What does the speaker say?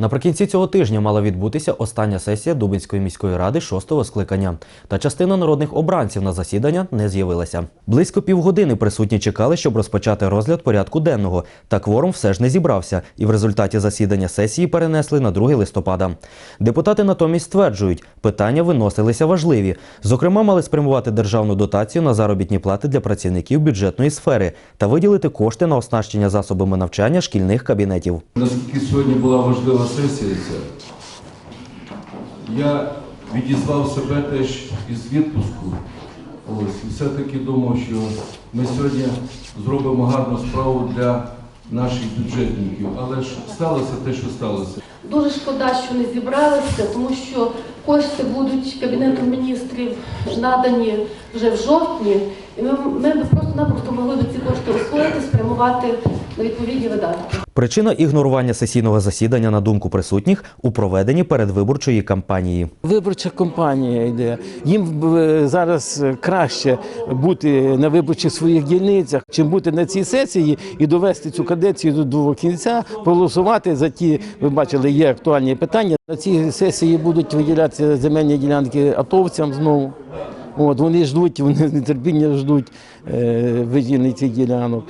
Наприкінці цього тижня мала відбутися остання сесія Дубинської міської ради шостого скликання. Та частина народних обранців на засідання не з'явилася. Близько півгодини присутні чекали, щоб розпочати розгляд порядку денного. Та кворум все ж не зібрався, і в результаті засідання сесії перенесли на 2 листопада. Депутати натомість стверджують, питання виносилися важливі. Зокрема, мали спрямувати державну дотацію на заробітні плати для працівників бюджетної сфери та виділити кошти на оснащення засобами навчання шкільних кабінетів. Наскільки сьогодні була важлива сесія я відізвав себе теж із відпуску. Ось, все-таки думав, що ми сьогодні зробимо гарну справу для наших бюджетників. Але ж сталося те, що сталося. Дуже шкода, що не зібралися, тому що кошти будуть Кабінетом міністрів надані вже в жовтні, і ми, ми просто-напросто могли б ці кошти освоїти, спрямувати на відповідні видатки. Причина ігнорування сесійного засідання на думку присутніх у проведенні передвиборчої кампанії. Виборча кампанія йде. Їм е, зараз краще бути на виборчих своїх дільницях, чим бути на цій сесії і довести цю каденцію до кінця, проголосувати за ті, ви бачили, є актуальні питання. На цій сесії будуть виділятися земельні ділянки атовцям знову. От вони ждуть, вони з нетерпінням ждуть е, виділення цих ділянок.